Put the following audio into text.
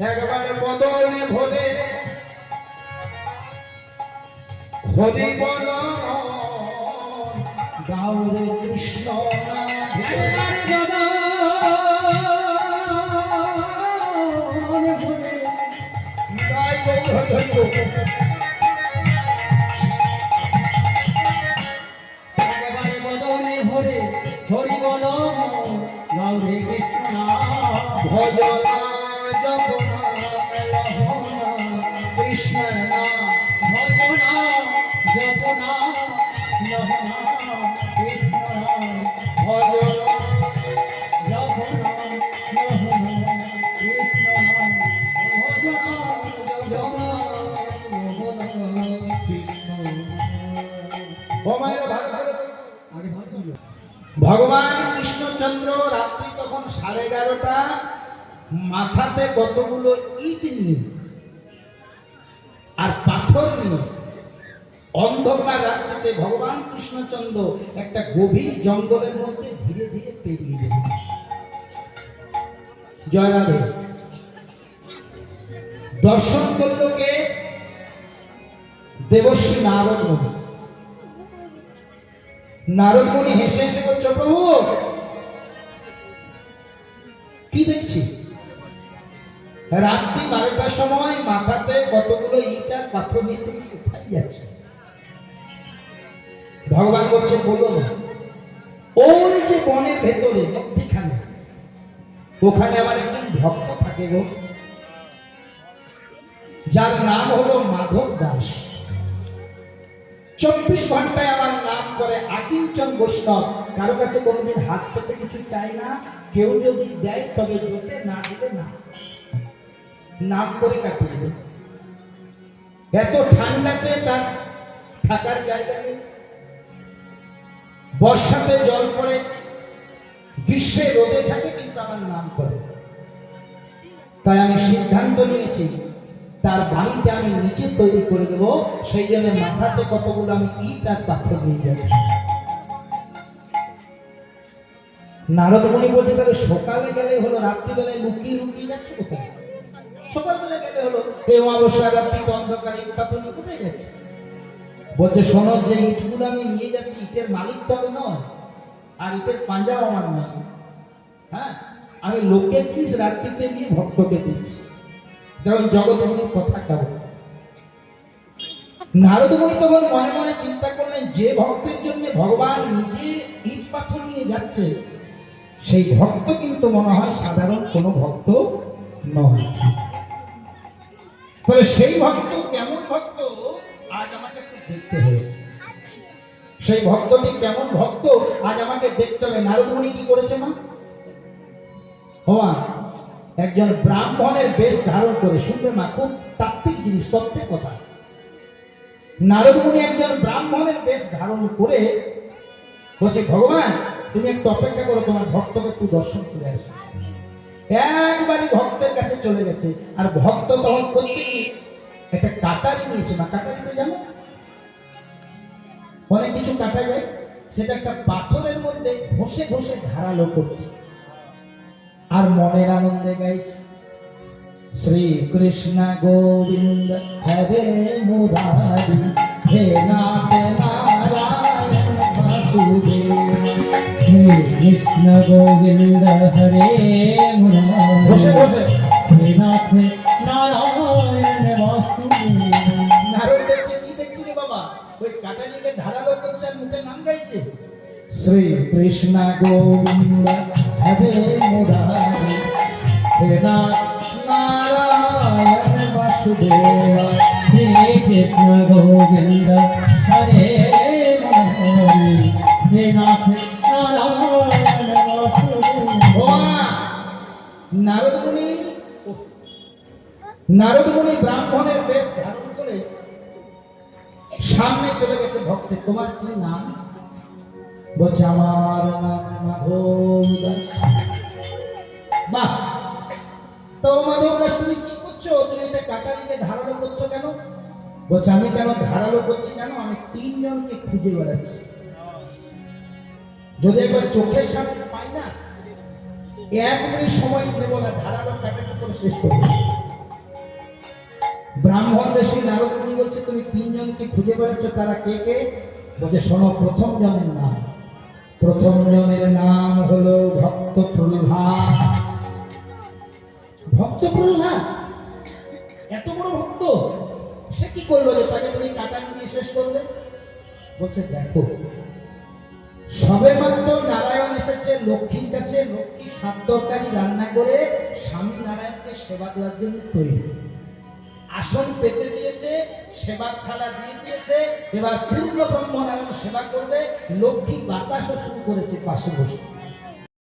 একবার বদনে ভোলে। হরি বল গাউরে কৃষ্ণ গৌরে কৃষ্ণ। ভজনা ভগবান কৃষ্ণচন্দ্র রাত্রি তখন সাড়ে এগারোটা। মাথাতে কতগুলো ইট নিয়ে আর পাথর নিয়ে অন্ধকার রাত্রিতে ভগবান কৃষ্ণচন্দ্র একটা গভীর জঙ্গলের মধ্যে ধীরে ধীরে পেরিয়ে যাচ্ছে জয় দর্শন করল কে? দেবশ্রী নারদ মুনি। নারদ মুনি হেসে হেসে বলছো, প্রভু, কি দেখছি? রাত্রি বারোটার সময় মাথাতে কতগুলো ইটার পাথর নিয়ে তুমি কোথায় যাচ্ছ? ভগবান বলছে, বলো না। ওই যে বনের ভেতরে, মধ্যিখানে, ওখানে আমার একজন ভক্ত থাকে গো। যার নাম হলো মাধব দাস। চব্বিশ ঘন্টায় আমার নাম করে আকিঞ্চন বৈষ্ণব। কারও কাছে কোনোদিন হাত পেতে কিছু চাই না। কেউ যদি দেয়, তবে জোটে না দিলে না। নাম করে কাটিয়ে দেয় এত ঠান্ডাতে তার থাকার জায়গা নেই। বর্ষাতে জল পড়ে, গ্রীষ্মে রোদে থাকে, কিন্তু আমার নাম করে। তাই আমি সিদ্ধান্ত নিয়েছি, তার বাড়িতে আমি নিজে তৈরি করে দেব, সেই জন্য মাথাতে কতগুলো আমি ইট আর পাথর নিয়ে যাব নারদমণি বলছে, তাহলে সকালে গেলে হলো, রাত্রিবেলায় লুকিয়ে লুকিয়ে যাচ্ছে কোথায়? সকালবেলা গেলে হলো বলছে, শোনো, যে ইটগুলো আমি নিয়ে যাচ্ছি, ইটের মালিক তো আমি নয়, আর ইটের আমার নয়। হ্যাঁ? আমি লোকের জিনিস রাত্রিতে নিয়ে ভক্তকে দিচ্ছি। যেমন জগৎমণির কথা কেমন নারদমণি তখন মনে মনে চিন্তা করলেন, যে ভক্তের জন্য ভগবান নিজে ইট পাথর নিয়ে যাচ্ছে, সেই ভক্ত কিন্তু মনে হয় সাধারণ কোনো ভক্ত নয়। সেই ভক্ত, কেমন ভক্ত? আজ আমাকে দেখতে হবে। সেই ভক্তটি কেমন ভক্ত? আজ আমাকে দেখতে হবে। নারদমণি কি করেছে মা? হওয়া একজন ব্রাহ্মণের বেশ ধারণ করে। শুনবে মা, খুব তাত্ত্বিক জিনিস সত্যের কথা। নারদমুনি একজন ব্রাহ্মণের বেশ ধারণ করে বলছে, ভগবান, তুমি একটু অপেক্ষা করো, তোমার ভক্তকে একটু দর্শন করে আসো। একবারই ভক্তের কাছে চলে গেছে। আর ভক্ত তখন করছে কি একটা কাটারি নিয়েছে না কাটারি তো জানো? অনেক কিছু কাটা যায়, সেটা একটা পাথরের মধ্যে ঘষে ঘষে ধারালো করছে। আর মনের আনন্দে গাইছে, শ্রী কৃষ্ণ গোবিন্দ, হরে মুরারি, হে নাথ নারায়ণ, বাসুদেব শ্রী কৃষ্ণ গোবিন্দ হরে বসে বসে হে নাথ নারায়ণ গাইছে। শ্রী কৃষ্ণ গোবিন্দ হরে মুরারি। হে নাথ নারায়ণ বাসুদেব শ্রী কৃষ্ণ গোবিন্দ হরে হরি হে নাথ নারদমুনি ব্রাহ্মণের বেশ ধারণ করে সামনে চলে গেছে তোমার কি নাম? বলছে, আমার নাম বাহ! তো তুমি কি করছ? তুমি এটা কাটারিকে করছ কেন? বলছে, আমি কেন ধারালো করছি কেন আমি তিনজনকে খুঁজে বেড়াচ্ছি। যদি একবার চোখের সামনে পাই না, এক মিনিট সময় নেব না, ধারালো কাটাতে করে শেষ করব। ব্রাহ্মণ বেশি নারদমণি বলছে, তুমি তিনজনকে খুঁজে বেড়াচ্ছ, তারা কে কে? বলছে, শোনো, প্রথম জনের নাম। প্রথম জনের নাম হলো ভক্ত প্রহ্লাদ ভক্ত প্রহ্লাদ এত বড় ভক্ত? সে কি করল যে তাকে তুমি কাটা দিয়ে শেষ করবে বলছে, দেখো, সবে মাত্র নারায়ণ এসেছে, লক্ষ্মীর কাছে লক্ষ্মী সাত তরকারি রান্না করে স্বামী নারায়ণকে সেবা দেওয়ার জন্য তৈরি। আসন পেতে দিয়েছে সেবার থালা দিয়ে দিয়েছে, এবার পূর্ণ ব্রহ্মণ নারায়ণ সেবা করবে, লক্ষ্মী বাতাসও শুরু করেছে পাশে বসে।